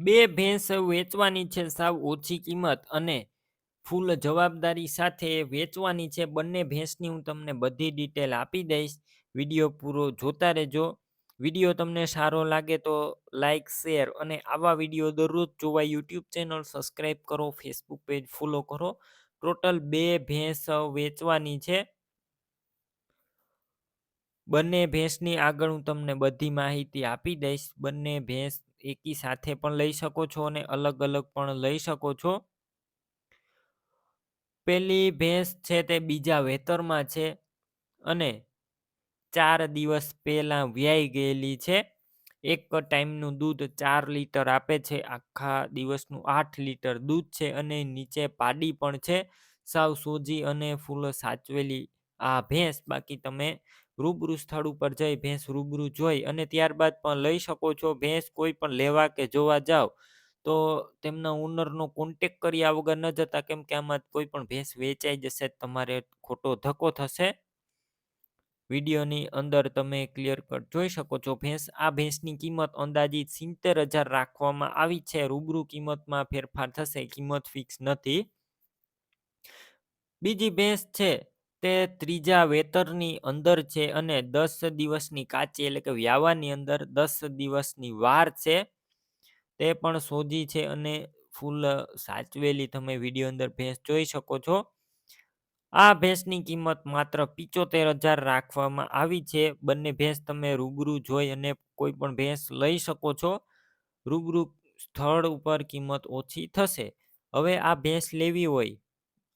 બે ભેંસ વેચવાની છે સાવ ઓછી કિંમત અને ફૂલ જવાબદારી સાથે વેચવાની છે. બંને ભેંસની હું તમને બધી ડિટેલ આપી દઈશ. વીડિયો પૂરો જોતા રહેજો. વીડિયો તમને સારો લાગે તો લાઈક શેર અને આવા વીડિયો દરરોજ જોવા યુટ્યુબ ચેનલ સબસ્ક્રાઈબ કરો ફેસબુક પેજ ફોલો કરો. ટોટલ બે ભેંસ વેચવાની છે. બંને ભેંસની આગળ હું તમને બધી માહિતી આપી દઈશ. બંને ભેંસ એકી સાથે પણ લઈ શકો છો અને અલગ અલગ પણ લઈ શકો છો. પેલી ભેંસ છે તે બીજા વેતરમાં છે અને ચાર દિવસ પહેલાં વ્યાઈ ગયેલી છે. એક ટાઈમનું દૂધ ચાર લીટર આપે છે, આખા દિવસનું આઠ લીટર દૂધ છે અને નીચે પાડી પણ છે. સાવ સોજી અને ફૂલ સાચવેલી આ ભેંસ, બાકી તમે રૂબરૂ સ્થળ ઉપર જઈ ભેંસ રૂબરૂ જોઈ અને ત્યારબાદ પણ લઈ શકો છો. ભેંસ કોઈ પણ લેવા કે જોવા જાઓ તો તેમના ઓનરનો કોન્ટેક કર્યા વગર ન જતા, કેમ કે આમાં કોઈ પણ ભેંસ વેચાઈ જશે તમારે ખોટો ધક્કો થશે. વિડીયોની અંદર તમે ક્લિયર કટ જોઈ શકો છો ભેંસ, આ ભેંસની કિંમત અંદાજિત સિત્તેર હજાર રાખવામાં આવી છે. રૂબરૂ કિંમતમાં ફેરફાર થશે, કિંમત ફિક્સ નથી. બીજી ભેંસ છે તે ત્રીજા વેતરની અંદર છે અને દસ દિવસની કાચી એટલે કે વ્યાવાની અંદર દસ દિવસની વાર છે. તે પણ સોજી છે અને ફૂલ સાચવેલી તમે વીડિયો અંદર ભેંસ જોઈ શકો છો. આ ભેંસની કિંમત માત્ર પિચોતેર હજાર રાખવામાં આવી છે. બંને ભેંસ તમે રૂબરૂ જોઈ અને કોઈ પણ ભેંસ લઈ શકો છો. રૂબરૂ સ્થળ ઉપર કિંમત ઓછી થશે. હવે આ ભેંસ લેવી હોય,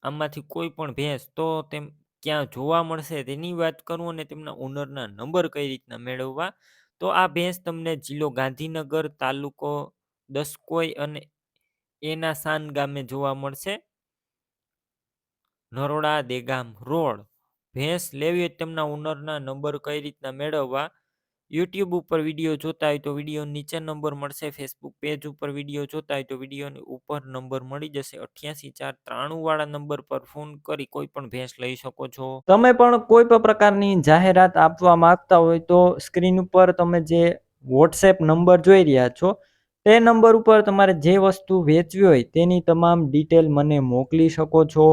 આમાંથી કોઈ પણ ભેંસ, તો તેમ ક્યાં જોવા મળશે તેની વાત કરું અને તેમના ઓનરના નંબર કઈ રીતના મેળવવા. તો આ ભેંસ તમને જિલ્લો ગાંધીનગર તાલુકો દસકોઈ અને એના સાન ગામે જોવા મળશે. નરોડા દેગામ રોડ. ભેંસ લેવી તેમના ઓનરના નંબર કઈ રીતના મેળવવા. યુટ્યુબ ઉપર વીડિયો જોતા હોય તો વીડિયો નીચે નંબર મળશે ફેસબુક પેજ ઉપર વીડિયો જોતા હોય તો વિડીયોની ઉપર નંબર મળી જશે. અઠ્યાસી ચાર ત્રાણું વાળા નંબર પર ફોન કરી કોઈ પણ ભેંસ લઈ શકો છો. તમે પણ કોઈ પણ પ્રકારની જાહેરાત આપવા માંગતા હોય તો સ્ક્રીન ઉપર તમે જે વોટ્સએપ નંબર જોઈ રહ્યા છો, તે નંબર ઉપર તમારે જે વસ્તુ વેચવી હોય તેની તમામ ડિટેલ મને મોકલી શકો છો.